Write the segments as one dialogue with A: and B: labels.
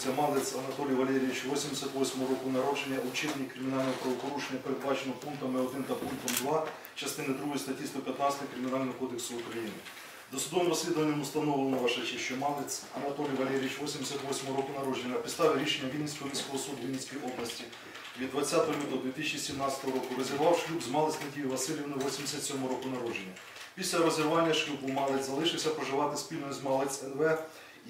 A: підозрюється Малець Анатолій Валерійович, 88 року народження, у кримінального правопорушення, передбачено пунктами 1 та пунктом 2 частини 2 статті 115 Кримінального кодексу України. Досудовим розслідуванням установлено ваша честь, що Малець Анатолій Валерійович, 88 року народження, на підставі рішення Вінницького міського суду Вінницької області від 20 лютого 2017 року розірвав шлюб з Малець Надією Васильівною, 87 року народження. Після розірвання шлюбу Малець залишився проживати спільно з Малець НВ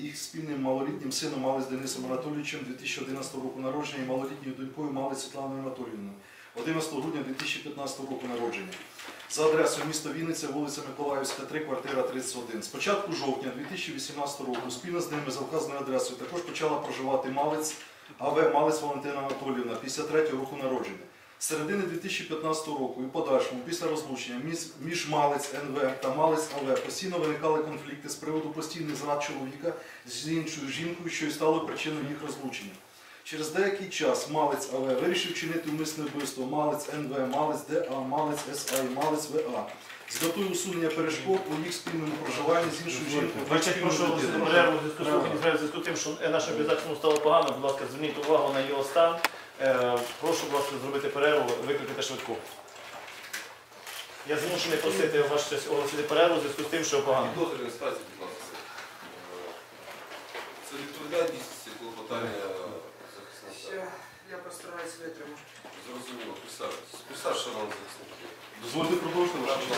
A: їх спільним малолітнім сином Малець Денисом Анатолійовичем 2011 року народження і малолітньою донькою Малець Світланою Анатоліївною 11 грудня 2015 року народження. За адресою міста Вінниця, вулиця Миколаївська, 3, квартира 31. З початку жовтня 2018 року спільно з ними за вказаною адресою також почала проживати Малець АВ Малець Валентина Анатоліївна 53 року народження. З середини 2015 року і в подальшому, після розлучення між, Малець НВ та Малець АВ постійно виникали конфлікти з приводу постійних зрад чоловіка з іншою жінкою, що і стало причиною їх розлучення. Через деякий час Малець АВ вирішив чинити умисне вбивство Малець НВ, Малець ДА, Малець СА і Малець ВА з метою усунення перешкод у їх спільному проживанні з іншою жінкою.
B: прошу з тим, що нашим обов'язком стало погано. Будь ласка, зверніть увагу на його стан. Е, Прошу, ласка, зробити перерву, викликати швидку. Я змушений просити ваш час оголосити перерву в зв'язку з тим, що погано.
C: Будь ласка. Це відповідальність клопотання захисника.
D: Я постараюсь витримати.
C: Зрозуміло. Присаджуйтесь, шановні захисники.
A: Дозвольте продовжити
C: шановні.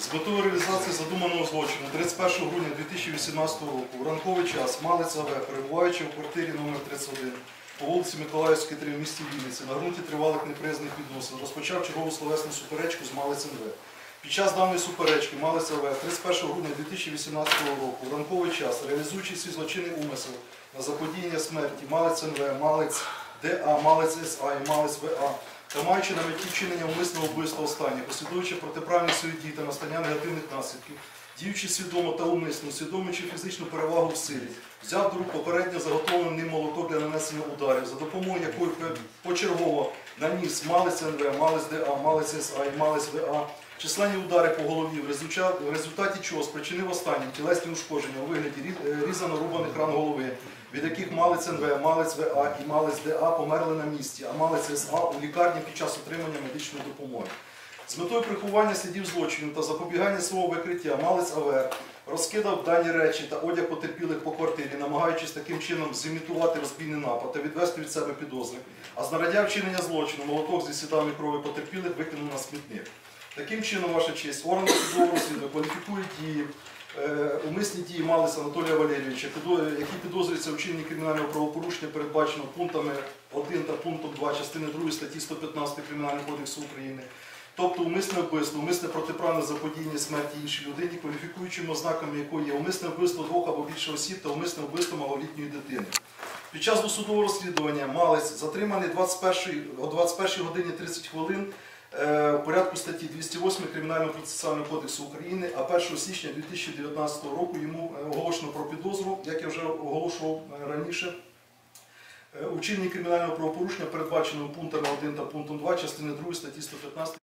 A: З метою реалізації задуманого злочину 31 грудня 2018 року в ранковий час Малець АВ, перебуваючи в квартирі номер 31 по вулиці Миколаївській, 3 в місті Вінниці, на ґрунті тривалих неприязних відносин, розпочав чергову словесну суперечку з Малець НВ. Під час даної суперечки Малець АВ 31 грудня 2018 року в ранковий час, реалізуючи свій злочинний умисел на заподіяння смерті Малець НВ, Малець ДА, Малець СА і Малець ВА, та маючи на меті вчинення умисного вбивства останніх, послідуючи протиправні свої дії та настання негативних наслідків, діючи свідомо та умисно, усвідомлюючи фізичну перевагу в силі, взяв до рук попередньо заготовлений ним молоток для нанесення ударів, за допомогою якої почергово наніс малець НВ, малець ДА, малець СА і малець ВА, численні удари по голові, в результаті, чого спричинив останнім тілесні ушкодження у вигляді рі- різано рубаних ран голови, від яких малець НВ, малець ВА і малець ДА померли на місці, а малець СА у лікарні під час отримання медичної допомоги. З метою приховання слідів злочину та запобігання свого викриття малець АВР розкидав дані речі та одяг потерпілих по квартирі, намагаючись таким чином зімітувати розбійний напад та відвести від себе підозри. А знаряддя вчинення злочину молоток зі слідами крові потерпілих викинув на смітник. Таким чином, ваша честь, органи судового розслідування кваліфікують дії, е, умисні дії Малеса Анатолія Валерійовича, які підозрюються у вчиненні кримінального правопорушення, передбачено пунктами 1 та пунктом 2 частини 2 статті 115 Кримінального кодексу України. Тобто умисне вбивство, умисне протиправне заподіяння смерті іншій людині, кваліфікуючими ознаками якої є умисне вбивство двох або більше осіб та умисне вбивство малолітньої дитини. Під час досудового розслідування Малець затриманий 21, о 21 годині 30 хвилин е, в порядку статті 208 Кримінального процесуального кодексу України, а 1 січня 2019 року йому е, оголошено про підозру, як я вже оголошував е, раніше. Е, У кримінального правопорушення, передбаченого пунктами 1 та пунктом 2 частини 2 статті 115